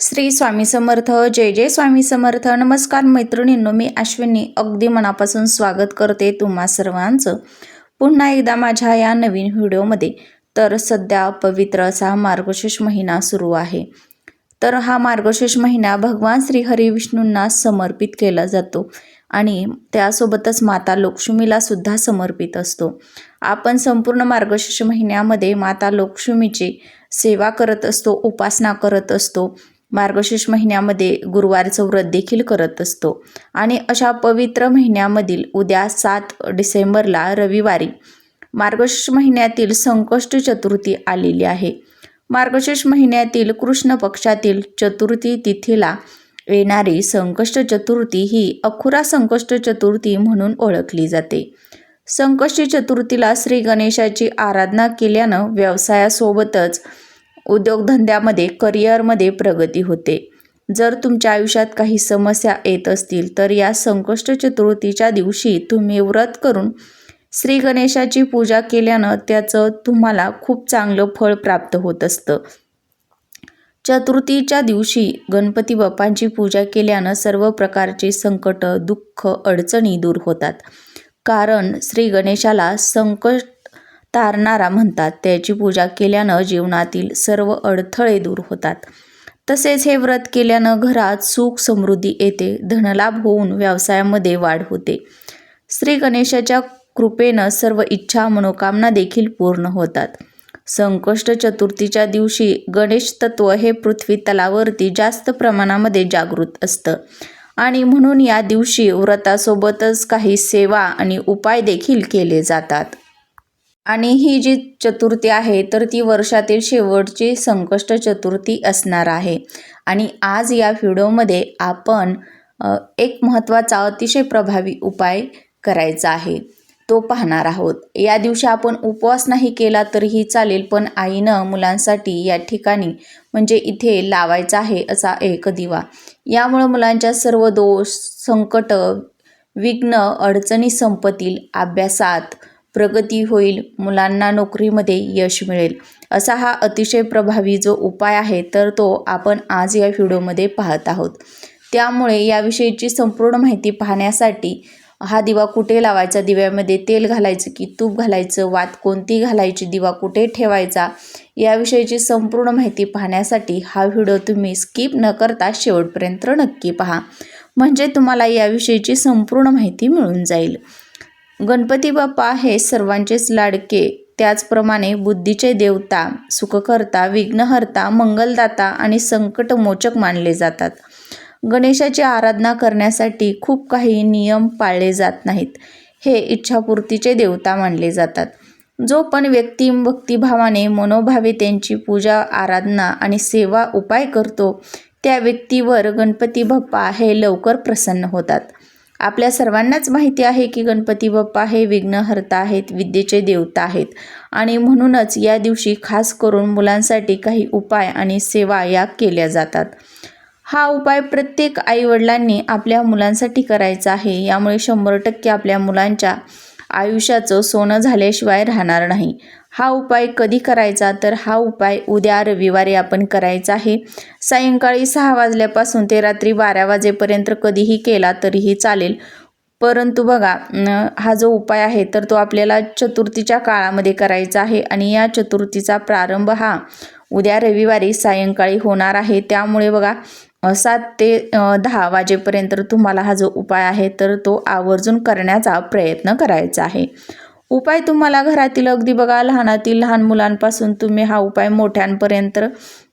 श्री स्वामी समर्थ जय जय स्वामी समर्थ. नमस्कार मैत्रिणींनो मी अश्विनी अगदी मनापासून स्वागत करते तुम्हा सर्वांचं. पुन्हा एकदा माझ्या या नवीन व्हिडिओमध्ये. तर सध्या पवित्र असा मार्गशीर्ष महिना सुरू आहे. तर हा मार्गशीर्ष महिना भगवान श्री हरी विष्णूंना समर्पित केला जातो. आणि त्यासोबतच माता लक्ष्मीला सुद्धा समर्पित असतो. आपण संपूर्ण मार्गशीर्ष महिन्यामध्ये माता लोक्ष्मीची सेवा करत असतो उपासना करत असतो. मार्गशीर्ष महिन्यामध्ये गुरुवारचं व्रत देखील करत असतो. आणि अशा पवित्र महिन्यामधील उद्या सात डिसेंबरला रविवारी मार्गशीर्ष महिन्यातील संकष्ट चतुर्थी आलेली आहे. मार्गशीर्ष महिन्यातील कृष्ण पक्षातील चतुर्थी तिथीला येणारी संकष्ट चतुर्थी ही अखुरा संकष्ट चतुर्थी म्हणून ओळखली जाते. संकष्टी चतुर्थीला श्री गणेशाची आराधना केल्यानं व्यवसायासोबतच उद्योगधंद्यामध्ये करिअरमध्ये प्रगती होते. जर तुमच्या आयुष्यात काही समस्या येत असतील तर या संकष्ट चतुर्थीच्या दिवशी तुम्ही व्रत करून श्री गणेशाची पूजा केल्यानं त्याचं तुम्हाला खूप चांगलं फळ प्राप्त होत असतं. चतुर्थीच्या दिवशी गणपती बाप्पांची पूजा केल्यानं सर्व प्रकारचे संकट दुःख अडचणी दूर होतात. कारण श्री गणेशाला संकट तारणारा म्हणतात. त्याची पूजा केल्यानं जीवनातील सर्व अडथळे दूर होतात. तसेच हे व्रत केल्यानं घरात सुख समृद्धी येते. धनलाभ होऊन व्यवसायामध्ये वाढ होते. श्री गणेशाच्या कृपेनं सर्व इच्छा मनोकामना देखील पूर्ण होतात. संकष्ट चतुर्थीच्या दिवशी गणेश तत्व हे पृथ्वी तलावरती जास्त प्रमाणामध्ये जागृत असतं. आणि म्हणून या दिवशी व्रतासोबतच काही सेवा आणि उपाय देखील केले जातात. आणि ही जी चतुर्थी आहे तर ती वर्षातील शेवटची संकष्ट चतुर्थी असणार आहे. आणि आज या व्हिडिओमध्ये आपण एक महत्त्वाचा अतिशय प्रभावी उपाय करायचा आहे. तो पाहणार आहोत. या दिवशी आपण उपवास नाही केला तरीही चालेल पण आईनं मुलांसाठी या ठिकाणी म्हणजे इथे लावायचा आहे असा एक दिवा. यामुळं मुलांच्या सर्व दोष संकट विघ्न अडचणी संपतील. अभ्यासात प्रगती होईल मुलांना नोकरीमध्ये यश मिळेल. असा हा अतिशय प्रभावी जो उपाय आहे तर तो आपण आज या व्हिडिओमध्ये पाहत आहोत. त्यामुळे याविषयीची संपूर्ण माहिती पाहण्यासाठी हा दिवा कुठे लावायचा दिव्यामध्ये तेल घालायचं की तूप घालायचं वात कोणती घालायची दिवा कुठे ठेवायचा याविषयीची संपूर्ण माहिती पाहण्यासाठी हा व्हिडिओ तुम्ही स्किप न करता शेवटपर्यंत नक्की पहा. म्हणजे तुम्हाला याविषयीची संपूर्ण माहिती मिळून जाईल. गणपती बाप्पा हे सर्वांचेच लाडके. त्याचप्रमाणे बुद्धीचे देवता सुखकर्ता विघ्नहर्ता मंगलदाता आणि संकटमोचक मानले जातात. गणेशाची आराधना करण्यासाठी खूप काही नियम पाळले जात नाहीत. हे इच्छापूर्तीचे देवता मानले जातात. जो पण व्यक्ती भक्तिभावाने मनोभावे त्यांची पूजा आराधना आणि सेवा उपाय करतो त्या व्यक्तीवर गणपती बाप्पा हे लवकर प्रसन्न होतात. आपल्या सर्वांनाच माहिती आहे की गणपती बाप्पा हे विघ्नहर्ता आहेत विद्येचे देवता आहेत. आणि म्हणूनच या दिवशी खास करून मुलांसाठी काही उपाय आणि सेवा या केल्या जातात. हा उपाय प्रत्येक आईवडिलांनी आपल्या मुलांसाठी करायचा आहे. यामुळे शंभर टक्के आपल्या मुलांच्या आयुष्याचं सोनं झाल्याशिवाय राहणार नाही. हा उपाय कधी करायचा? तर हा उपाय उद्या रविवारी आपण करायचा आहे. सायंकाळी सहा वाजल्यापासून ते रात्री बारा वाजेपर्यंत कधीही केला तरीही चालेल. परंतु बघा हा जो उपाय आहे तर तो आपल्याला चतुर्थीच्या काळामध्ये करायचा आहे आणि या चतुर्थीचा प्रारंभ हा उद्या रविवारी सायंकाळी होणार आहे. त्यामुळे बघा सात ते दहा वाजेपर्यंत तुम्हाला हा जो उपाय आहे तर तो आवर्जून करण्याचा प्रयत्न करायचा आहे. उपाय तुम्हाला घरातील अगदी बघा लहानातील लहान मुलांपासून तुम्ही हा उपाय मोठ्यांपर्यंत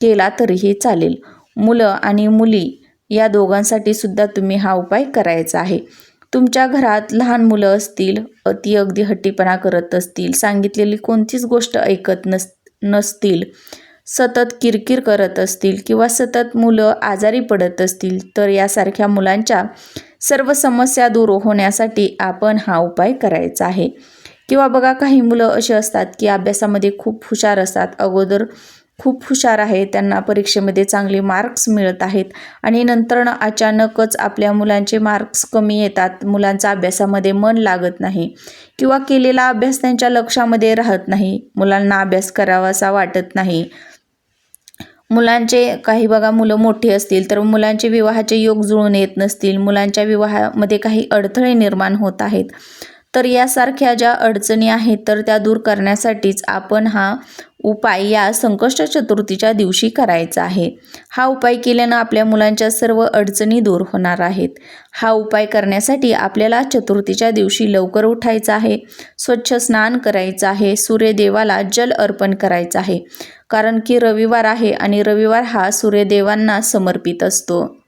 केला तरीही चालेल. मुलं आणि मुली या दोघांसाठी सुद्धा तुम्ही हा उपाय करायचा आहे. तुमच्या घरात लहान मुलं असतील ती अगदी हट्टीपणा करत असतील सांगितलेली कोणतीच गोष्ट ऐकत नस नसतील सतत किरकिर करत असतील किंवा सतत मुलं आजारी पडत असतील तर यासारख्या मुलांच्या सर्व समस्या दूर होण्यासाठी आपण हा उपाय करायचा आहे. किंवा बघा काही मुलं अशी असतात की अभ्यासामध्ये खूप हुशार असतात. अगोदर खूप हुशार आहे त्यांना परीक्षेमध्ये चांगले मार्क्स मिळत आहेत. आणि नंतरनं अचानकच आपल्या मुलांचे मार्क्स कमी येतात. मुलांचा अभ्यासामध्ये मन लागत नाही किंवा केलेला अभ्यास त्यांच्या लक्षामध्ये राहत नाही. मुलांना अभ्यास करावासा वाटत नाही. मुलांचे काही बघा मुलं मोठी असतील तर मुलांचे विवाहाचे योग जुळून येत नसतील. मुलांच्या विवाहामध्ये काही अडथळे निर्माण होत आहेत. तर यासारख्या ज्या अडचणी आहेत तर त्या दूर करण्यासाठीच आपण हा उपाय या संकष्ट चतुर्थीच्या दिवशी करायचा आहे. हा उपाय केल्यानं आपल्या मुलांच्या सर्व अडचणी दूर होणार आहेत. हा उपाय करण्यासाठी आपल्याला चतुर्थीच्या दिवशी लवकर उठायचं आहे स्वच्छ स्नान करायचं आहे सूर्यदेवाला जल अर्पण करायचं आहे. कारण की रविवार आहे आणि रविवार हा सूर्यदेवांना समर्पित असतो.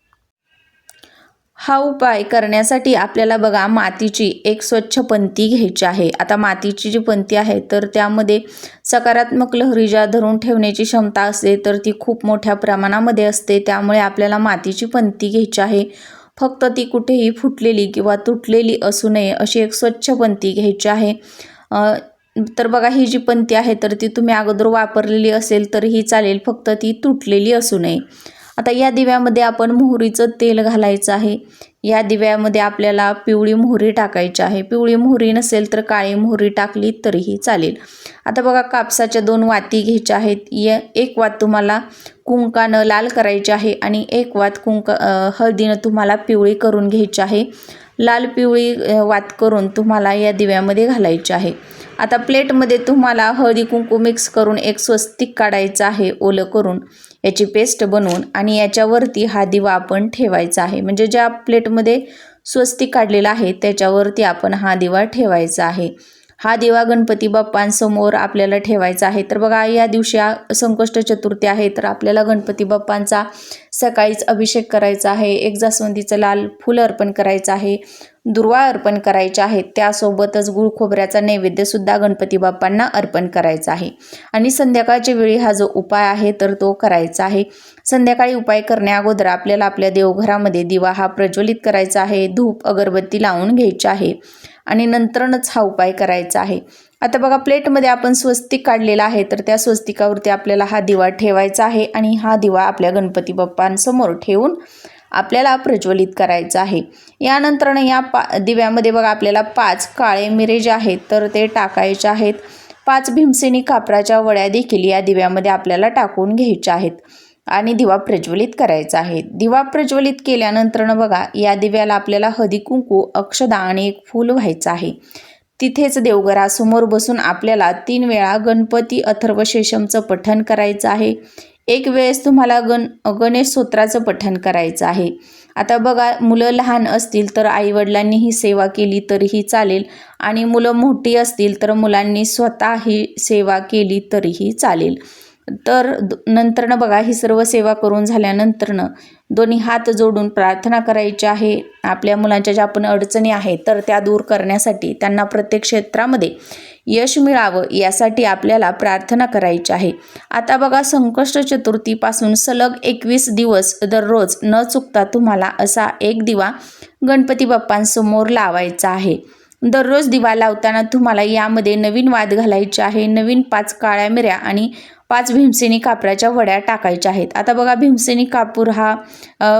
हा उपाय करण्यासाठी आपल्याला बघा मातीची एक स्वच्छ पंती घ्यायची आहे. आता मातीची जी पंती आहे तर त्यामध्ये सकारात्मक लहरी ज्या धरून ठेवण्याची क्षमता असते तर ती खूप मोठ्या प्रमाणामध्ये असते. त्यामुळे आपल्याला मातीची पंती घ्यायची आहे. फक्त ती कुठेही फुटलेली किंवा तुटलेली असू नये अशी एक स्वच्छ पंती घ्यायची आहे. तर बघा ही जी पंती आहे तर ती तुम्ही अगोदर वापरलेली असेल तरीही चालेल. फक्त ती तुटलेली असू नये. आता या दिव्यामध्ये आपण मोहरीचं तेल घालायचं आहे. या दिव्यामध्ये आपल्याला पिवळी मोहरी टाकायची आहे. पिवळी मोहरी नसेल तर काळी मोहरी टाकली तरीही चालेल. आता बघा कापसाच्या दोन वाती घ्यायच्या आहेत. या एक वात तुम्हाला कुंकानं लाल करायची आहे आणि एक वात कुंक हळदीनं तुम्हाला पिवळी करून घ्यायची आहे. लाल पिवळी वात करून तुम्हाला या दिव्यामध्ये घालायची आहे. आता प्लेटमध्ये तुम्हाला हळदी कुंकू मिक्स करून एक स्वस्तिक काढायचं आहे ओलं करून. याची पेस्ट बनवून आणि याच्यावरती हा दिवा आपण ठेवायचा आहे. म्हणजे ज्या प्लेटमध्ये स्वस्तिक काढलेला आहे त्याच्यावरती आपण हा दिवा ठेवायचा आहे. हा दिवा गणपती बाप्पांसमोर आपल्याला ठेवायचा आहे. तर बघा या दिवशी संकष्ट चतुर्थी आहे तर आपल्याला गणपती बाप्पांचा सकाळीच अभिषेक करायचा आहे. एक जास्वंदीचं लाल फुलं अर्पण करायचं आहे. दुर्वा अर्पण करायच्या आहेत त्यासोबतच गुळ खोबऱ्याचा नैवेद्यसुद्धा गणपती बाप्पांना अर्पण करायचा आहे. आणि संध्याकाळच्या वेळी हा जो उपाय आहे तर तो करायचा आहे. संध्याकाळी उपाय करण्या अगोदर आपल्याला आपल्या देवघरामध्ये दिवा हा प्रज्वलित करायचा आहे. धूप अगरबत्ती लावून घ्यायची आहे. आणि नंतरच हा उपाय करायचा आहे. आता बघा प्लेटमध्ये आपण स्वस्तिक काढलेला आहे तर त्या स्वस्तिकावरती आपल्याला हा दिवा ठेवायचा आहे. आणि हा दिवा आपल्या गणपती बाप्पांसमोर ठेवून आपल्याला प्रज्वलित करायचं आहे. यानंतरनं या पा दिव्यामध्ये बघा आपल्याला पाच काळे मिरे जे आहेत तर ते टाकायचे आहेत. पाच भीमसेनी कापराच्या वड्या देखील या दिव्यामध्ये आपल्याला टाकून घ्यायच्या आहेत आणि दिवा प्रज्वलित करायचा आहे. दिवा प्रज्वलित केल्यानंतरनं बघा या दिव्याला आपल्याला हदी कुंकू अक्षदा आणि एक फूल व्हायचं आहे. तिथेच देवघरासमोर बसून आपल्याला तीन वेळा गणपती अथर्वशेषमचं पठण करायचं आहे. एक वेळेस तुम्हाला गण गणेश स्तोत्राचं पठण करायचं आहे. आता बघा मुलं लहान असतील तर आईवडिलांनी ही सेवा केली तरीही चालेल आणि मुलं मोठी असतील तर मुलांनी स्वतः ही सेवा केली तरीही चालेल. तर नंतरनं बघा ही सर्व सेवा करून झाल्यानंतरनं दोन्ही हात जोडून प्रार्थना करायची आहे. आपल्या मुलांच्या ज्या पण अडचणी आहेत तर त्या दूर करण्यासाठी त्यांना प्रत्येक क्षेत्रामध्ये यश मिळावं यासाठी आपल्याला प्रार्थना करायची आहे. आता बघा संकष्ट चतुर्थीपासून सलग एकवीस दिवस दररोज न चुकता तुम्हाला असा एक दिवा गणपती बाप्पांसमोर लावायचा आहे. दररोज दिवा लावताना तुम्हाला यामध्ये नवीन वाद घालायचे आहे. नवीन पाच काळ्या मिऱ्या आणि पाच भीमसेनी कापराच्या वड्या टाकायच्या आहेत. आता बघा भीमसेनी कापूर हा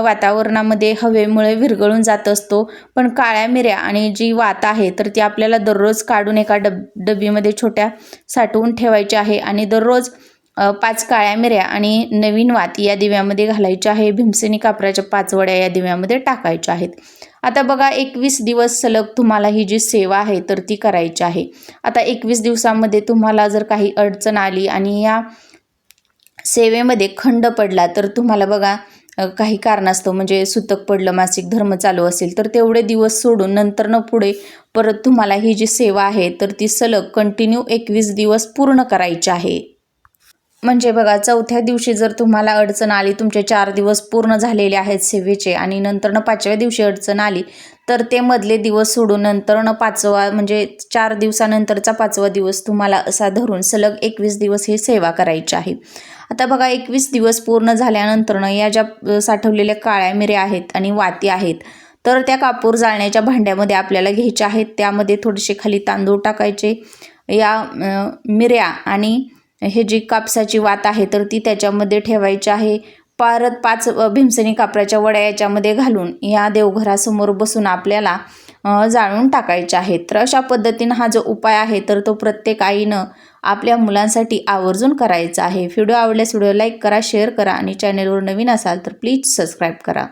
वातावरणामध्ये हवेमुळे विरघळून जात असतो पण काळ्या मिऱ्या आणि जी वात आहे तर ती आपल्याला दररोज काढून एका डब डबीमध्ये छोट्या साठवून ठेवायची आहे आणि दररोज पाच काळ्या मिऱ्या आणि नवीन वात या दिव्यामध्ये घालायच्या आहे. भीमसेनी कापराच्या पाच वड्या या दिव्यामध्ये टाकायच्या आहेत. आता बघा एकवीस दिवस सलग तुम्हाला ही जी सेवा आहे तर ती करायची आहे. आता एकवीस दिवसामध्ये तुम्हाला जर काही अडचण आली आणि या सेवेमध्ये खंड पडला तर तुम्हाला बघा काही कारणास्तव म्हणजे सुतक पडलं मासिक धर्म चालू असेल तर तेवढे दिवस सोडून नंतर न पुढे परत तुम्हाला ही जी सेवा आहे तर ती सलग कंटिन्यू एकवीस दिवस पूर्ण करायची आहे. म्हणजे बघा चौथ्या दिवशी जर तुम्हाला अडचण आली तुमचे चार दिवस पूर्ण झालेले आहेत सेवेचे आणि नंतरनं पाचव्या दिवशी अडचण आली तर ते मधले दिवस सोडून नंतरनं पाचवा म्हणजे चार दिवसानंतरचा पाचवा दिवस तुम्हाला असा धरून सलग एकवीस दिवस ही सेवा करायची आहे. आता बघा एकवीस दिवस पूर्ण झाल्यानंतरनं या ज्या साठवलेल्या काळ्या मिऱ्या आहेत आणि वाती आहेत तर त्या कापूर जाळण्याच्या भांड्यामध्ये आपल्याला घ्यायच्या आहेत. त्यामध्ये थोडेसे खाली तांदूळ टाकायचे. या मिऱ्या आणि हे जी कापसाची वात आहे तर ती त्याच्यामध्ये ठेवायची आहे. परत पाच भीमसेनी कापराच्या वड्या याच्यामध्ये घालून या देवघरासमोर बसून आपल्याला जाळून टाकायच्या आहेत. तर अशा पद्धतीनं हा जो उपाय आहे तर तो प्रत्येक आईनं आपल्या मुलांसाठी आवर्जून करायचा आहे. व्हिडिओ आवडल्यास व्हिडिओ लाईक करा शेअर करा आणि चॅनेलवर नवीन असाल तर प्लीज सबस्क्राईब करा.